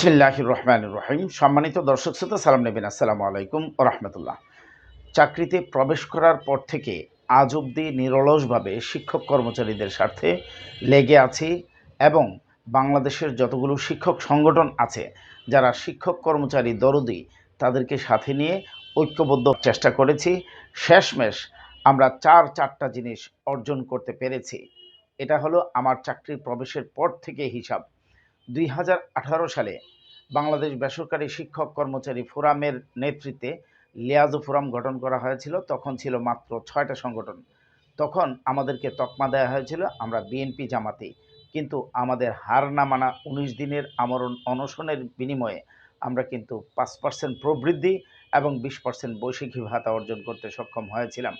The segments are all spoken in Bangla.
বিসমিল্লাহ রহমান রহিম। সম্মানিত দর্শক শ্রোতা, সালাম নেবেন। আসসালামু আলাইকুম রহমতুল্লাহ। চাকরিতে প্রবেশ করার পর থেকে আজ অবধি নিরলসভাবে শিক্ষক কর্মচারীদের স্বার্থে লেগে আছি এবং বাংলাদেশের যতগুলো শিক্ষক সংগঠন আছে, যারা শিক্ষক কর্মচারী দরদি, তাদেরকে সাথে নিয়ে ঐক্যবদ্ধ চেষ্টা করেছি। শেষমেশ আমরা চার চারটা জিনিস অর্জন করতে পেরেছি। এটা হলো আমার চাকরির প্রবেশের পর থেকে হিসাব। দুই হাজার আঠারো সালে বাংলাদেশ বেসরকারি শিক্ষক কর্মচারী ফোরামের নেতৃত্বে লিয়াজো ফোরাম গঠন করা হয়েছিল। তখন ছিল মাত্র ছয়টা সংগঠন। তখন আমাদেরকে তকমা দেওয়া হয়েছিল, আমরা বিএনপি জামাতি। কিন্তু আমাদের হার না মানা উনিশ দিনের আমরণ অনশনের বিনিময়ে আমরা কিন্তু পাঁচ পার্সেন্ট প্রবৃদ্ধি এবং বিশ পার্সেন্ট বৈশাখী ভাতা অর্জন করতে সক্ষম হয়েছিলাম,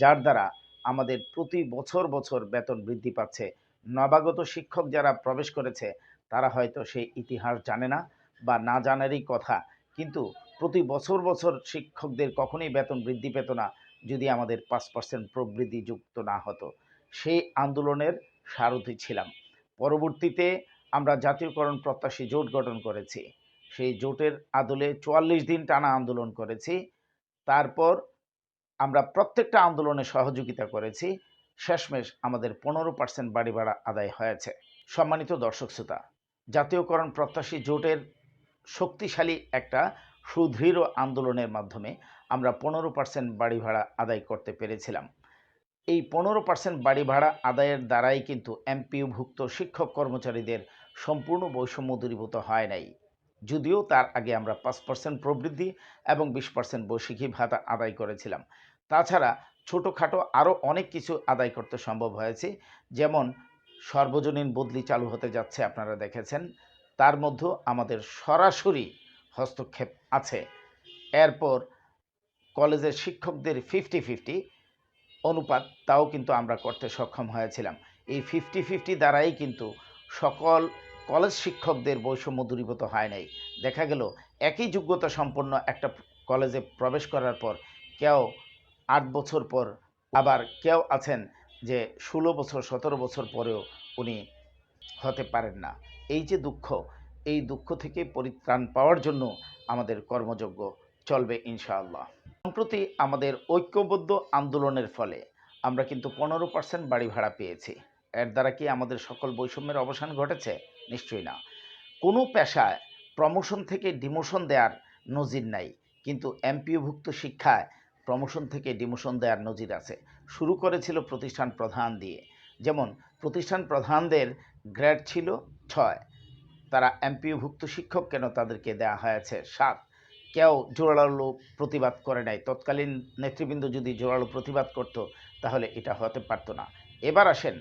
যার দ্বারা আমাদের প্রতি বছর বছর বেতন বৃদ্ধি পাচ্ছে। নবাগত শিক্ষক যারা প্রবেশ করেছে তারা হয়তো সেই ইতিহাস জানে না বা না জানারই কথা। কিন্তু প্রতি বছর বছর শিক্ষকদের কখনোই বেতন বৃদ্ধি পেত না যদি আমাদের পাঁচ পার্সেন্ট প্রবৃদ্ধি যুক্ত না হতো। সেই আন্দোলনের সারথি ছিলাম। পরবর্তীতে আমরা জাতীয়করণ প্রত্যাশী জোট গঠন করেছি। সেই জোটের আদলে চুয়াল্লিশ দিন টানা আন্দোলন করেছি। তারপর আমরা প্রত্যেকটা আন্দোলনে সহযোগিতা করেছি। শেষমেশ আমাদের পনেরো পার্সেন্ট বাড়ি ভাড়া আদায় হয়েছে। সম্মানিত দর্শক শ্রোতা জাতীয়করণ প্রত্যাশী জোটের শক্তিশালী একটা সুদৃঢ় আন্দোলনের মাধ্যমে আমরা পনেরো পার্সেন্ট বাড়ি ভাড়া আদায় করতে পেরেছিলাম। এই পনেরো পার্সেন্ট বাড়ি ভাড়া আদায়ের দ্বারাই কিন্তু এমপিওভুক্ত শিক্ষক কর্মচারীদের সম্পূর্ণ বৈষম্য দূরীভূত হয় নাই। যদিও তার আগে আমরা পাঁচ পার্সেন্ট প্রবৃদ্ধি এবং বিশ পার্সেন্ট বৈশাখী ভাতা আদায় করেছিলাম। তাছাড়া ছোটোখাটো আরও অনেক কিছু আদায় করতে সম্ভব হয়েছে, যেমন সর্বজনীন বদলি চালু হতে যাচ্ছে, আপনারা দেখেছেন। তার মধ্যেও আমাদের সরাসরি হস্তক্ষেপ আছে। এরপর কলেজের শিক্ষকদের ফিফটি ফিফটি অনুপাত, তাও কিন্তু আমরা করতে সক্ষম হয়েছিলাম। এই ফিফটি ফিফটি দ্বারাই কিন্তু সকল কলেজ শিক্ষকদের বৈষম্য দূরীভূত হয় নাই। দেখা গেল, একই যোগ্যতা সম্পন্ন একটা কলেজে প্রবেশ করার পর কেউ আট বছর পর আবার কেউ আছেন যে ষোলো বছর, সতেরো বছর পরেও উনি হতে পারেন না। এই যে দুঃখ, এই দুঃখ থেকে পরিত্রাণ পাওয়ার জন্য আমাদের কর্মযোগ্য চলবে ইনশাআল্লাহ। সম্প্রতি আমাদের ঐক্যবদ্ধ আন্দোলনের ফলে আমরা কিন্তু পনেরো পার্সেন্ট বাড়ি ভাড়া পেয়েছি। এর দ্বারা কি আমাদের সকল বৈষম্যের অবসান ঘটেছে? নিশ্চয়ই না। কোনো পেশায় প্রমোশন থেকে ডিমোশন দেওয়ার নজির নাই। কিন্তু এমপিওভুক্ত শিক্ষায় প্রমোশন থেকে ডিমোশন দেওয়ার নজির আছে। শুরু করেছিল প্রতিষ্ঠান প্রধান দিয়ে। যেমন, প্রতিষ্ঠান প্রধানদের গ্রেড ছিল ছয়। তারা এমপিওভুক্ত শিক্ষক কেন তাদেরকে দেওয়া হয়েছে সাত? কেউ জোরালো প্রতিবাদ করে নাই। তৎকালীন নেতৃবৃন্দ যদি জোরালো প্রতিবাদ করত, তাহলে এটা হতে পারতো না। এবার আসেন,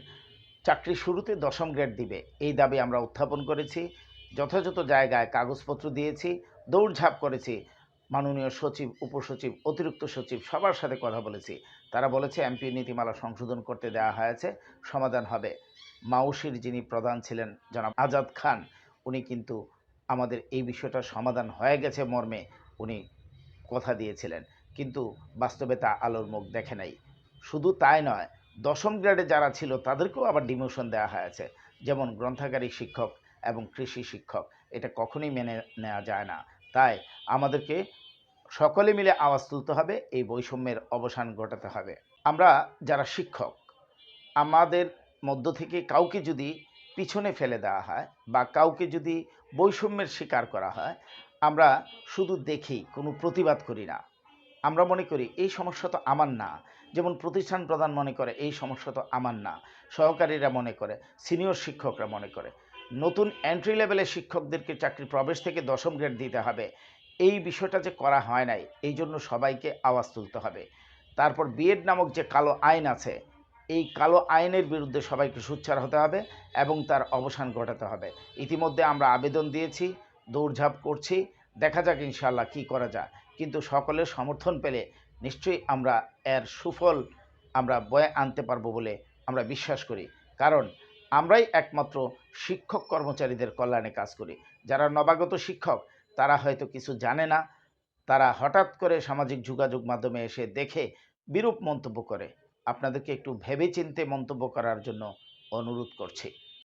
চাকরি শুরুতে দশম গ্রেড দিবে। এই দাবি আমরা উত্থাপন করেছি। যথাযথ জায়গায় কাগজপত্র দিয়েছি, দৌড়ঝাঁপ করেছি। মাননীয় সচিব, উপসচিব, অতিরিক্ত সচিব সবার সাথে কথা বলেছি। তারা বলেছে, এমপি নীতিমালা সংশোধন করতে দেওয়া হয়েছে। সমাধান হবে। মাউসির যিনি প্রধান ছিলেন, জনাব আজাদ খান, উনি কিন্তু আমাদের এই বিষয়টা সমাধান হয়ে গেছে মর্মে উনি কথা দিয়েছিলেন। কিন্তু বাস্তবে তা আলোর মুখ দেখে নাই। শুধু তাই নয়, দশম গ্রেডে যারা ছিল, তাদেরকেও আবার ডিমোশন দেওয়া হয়েছে। যেমন গ্রন্থাগারিক শিক্ষক এবং কৃষি শিক্ষক, এটা কখনোই মেনে নেওয়া যায় না। তাই আমাদেরকে সকলে মিলে আওয়াজ তুলতে হবে, এই বৈষম্যের অবসান ঘটাতে হবে। আমরা যারা শিক্ষক, আমাদের মধ্য থেকে কাউকে যদি পিছনে ফেলে দেওয়া হয় বা কাউকে যদি বৈষম্যের শিকার করা হয়, আমরা শুধু দেখি, কোনো প্রতিবাদ করি না। আমরা মনে করি, এই সমস্যা তো আমার না। যেমন প্রতিষ্ঠান প্রধান মনে করে, এই সমস্যা তো আমার না। সহকারীরা মনে করে, সিনিয়র শিক্ষকরা মনে করে। নতুন এন্ট্রি লেভেলের শিক্ষকদেরকে চাকরি প্রবেশ থেকে দশম গ্রেড দিতে হবে। এই বিষয়টা যে করা হয় নাই, এই জন্য সবাইকে আওয়াজ তুলতে হবে। তারপর বিএড নামক যে কালো আইন আছে, এই কালো আইনের বিরুদ্ধে সবাইকে সুচ্ছার হতে হবে এবং তার অবসান ঘটাতে হবে। ইতিমধ্যে আমরা আবেদন দিয়েছি, দৌড়ঝাঁপ করছি, দেখা যাক ইনশাল্লাহ কী করা যায়। কিন্তু সকলের সমর্থন পেলে নিশ্চয়ই আমরা এর সুফল আমরা বয়ে আনতে পারব বলে আমরা বিশ্বাস করি। কারণ আমরাই একমাত্র শিক্ষক কর্মচারীদের কল্যাণে কাজ করি। যারা নবাগত শিক্ষক, তারা হয়তো কিছু জানে না। তারা হঠাৎ করে সামাজিক যোগাযোগ মাধ্যমে এসে দেখে বিরূপ মন্তব্য করে। আপনাদেরকে একটু ভেবে চিনতে মন্তব্য করার জন্য অনুরোধ করছি।